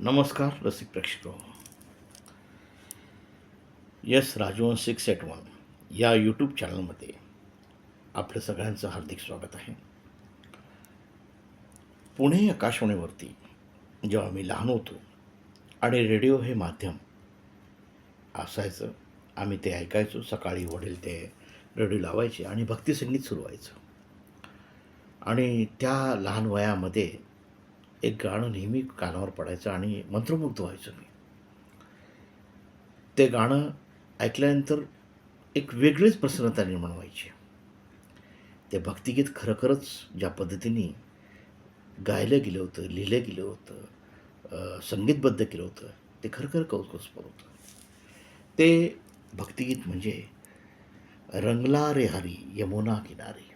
नमस्कार रसिक प्रेक्षक। Yash Rajvansh six eight one या यूट्यूब चॅनलमध्ये आपलं सगळ्यांचं हार्दिक स्वागत आहे. पुणे आकाशवाणीवरती जेव्हा मी लहान होतो आणि रेडिओ हे माध्यम असायचं आम्ही ते ऐकायचो सकाळी वडील ते रेडिओ लावायचे आणि भक्तिसंगीत सुरू व्हायचं आणि त्या लहान वयामध्ये एक गाणं नेहमी कानावर पडायचं आणि मंत्रमुग्ध व्हायचो मी. ते गाणं ऐकल्यानंतर एक वेगळीच प्रसन्नता निर्माण व्हायची. ते भक्तिगीत खरोखरच ज्या पद्धतीने गायलं गेलं होतं लिहिलं गेलं होतं संगीतबद्ध केलं होतं ते खरखर कौतुकस्पद होतं. ते भक्तिगीत म्हणजे रंगला रे हरी यमुना किनारी.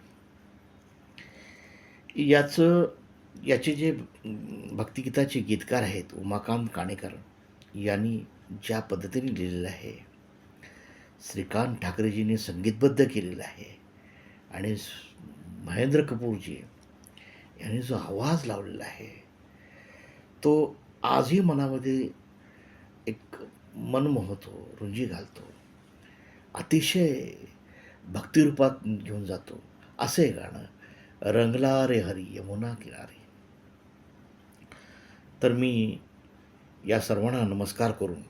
याचं याचे जे भक्तिगीताचे गीतकार आहेत उमाकांत काणेकर यांनी ज्या पद्धतीने लिहिलेलं आहे श्रीकांत ठाकरेजींनी संगीतबद्ध केलेलं आहे आणि महेंद्र कपूरजी यांनी जो आवाज लावलेला आहे तो आजही मनामध्ये एक मन मोहतो रुंजी घालतो. अतिशय भक्तिरूपात घेऊन जातो. असं हे गाणं रंगला रे हरी यमुना किनारी. तर मी या सर्वांना नमस्कार करून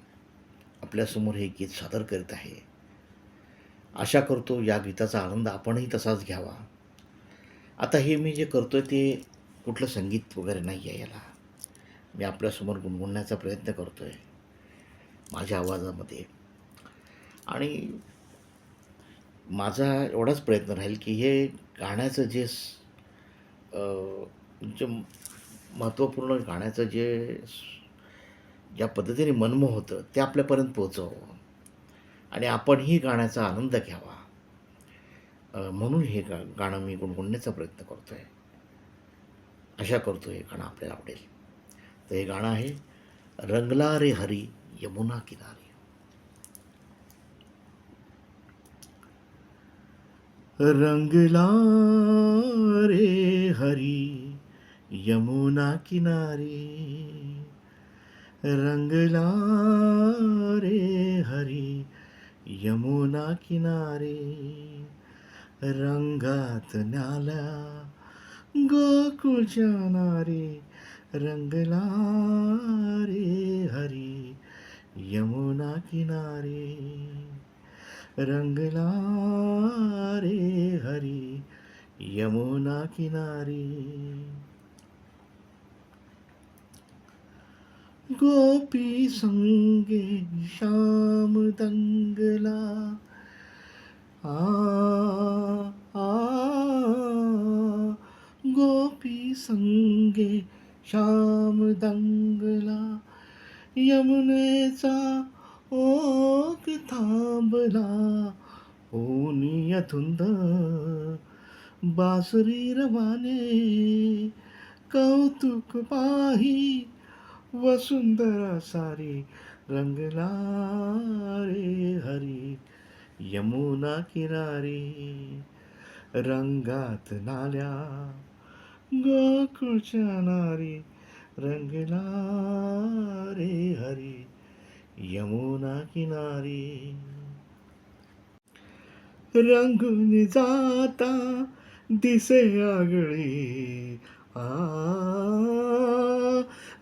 आपल्यासमोर हे गीत सादर करीत आहे. आशा करतो या गीताचा आनंद आपणही तसाच घ्यावा. आता हे मी जे करतो आहे ते कुठलं संगीत वगैरे नाही आहे याला. मी आपल्यासमोर गुणगुणण्याचा प्रयत्न करतो आहे माझ्या आवाजामध्ये. आणि माझा एवढाच प्रयत्न राहील की हे गाण्याचं जे जे महत्त्वपूर्ण गाण्याचं जे ज्या पद्धतीने मनमोह होतं ते आपल्यापर्यंत पोचावं आणि आपणही गाण्याचा आनंद घ्यावा. म्हणून हे गा गाणं मी गुणगुणण्याचा प्रयत्न करतो आहे आशा करतो हे गाणं आपल्याला आवडेल. तर हे गाणं आहे रंगला रे हरी यमुना किनारी. रंगला रे हरी यमुना किनारी रंगला रे हरी यमुना किनारे रंगात न्याला गोकुळ जाणारे रंगला रे हरी यमुना किनारे रंगला किनारी. गोपी संगे श्याम दंगला. आ आ गोपी संगे श्याम दंगला. यमुनेचा ओक थांबला. ओनिय धुंद बासरी रवाने कौतुक पाही वसुंदरा सारी रंगला रे हरी यमुना किनारी रंगात नाल्या गोकुळच्या नारी रंगला रे हरी यमुना किनारी. रंगून जाता दिसे आगळे आ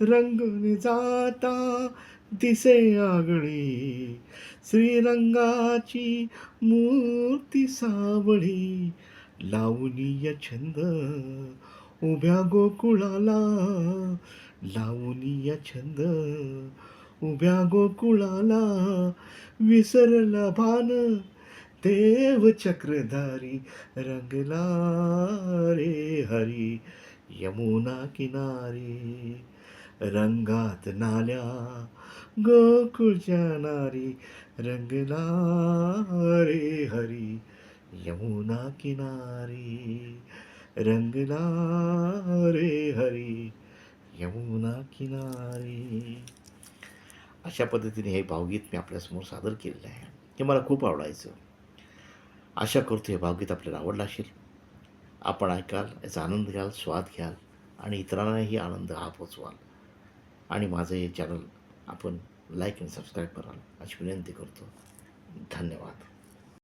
रंगून जाता दिसे आगळी श्रीरंगाची मूर्ती सावळी लावणीय छंद उभ्या गोकुळाला. लावणीय छंद उभ्या गोकुळाला विसरला भान देव चक्रधारी रंगला रे हरी यमुना किनारी रंगात नाल्या गोकुळच्या नारी रंगला रे हरी यमुना किनारी रंगला रे हरी यमुना किनारी. अशा पद्धतीने हे भावगीत मी आपल्यासमोर सादर केलेलं आहे. ते मला खूप आवडायचं. आशा करतो हे भावगीत आपल्याला आवडलं असेल. आपण ऐकाल याचा आनंद घ्याल स्वाद घ्याल आणि इतरांनाही आनंद हा पोचवाल. आणि माझं हे चॅनल आपण लाईक आणि सबस्क्राईब कराल अशी विनंती करतो. धन्यवाद.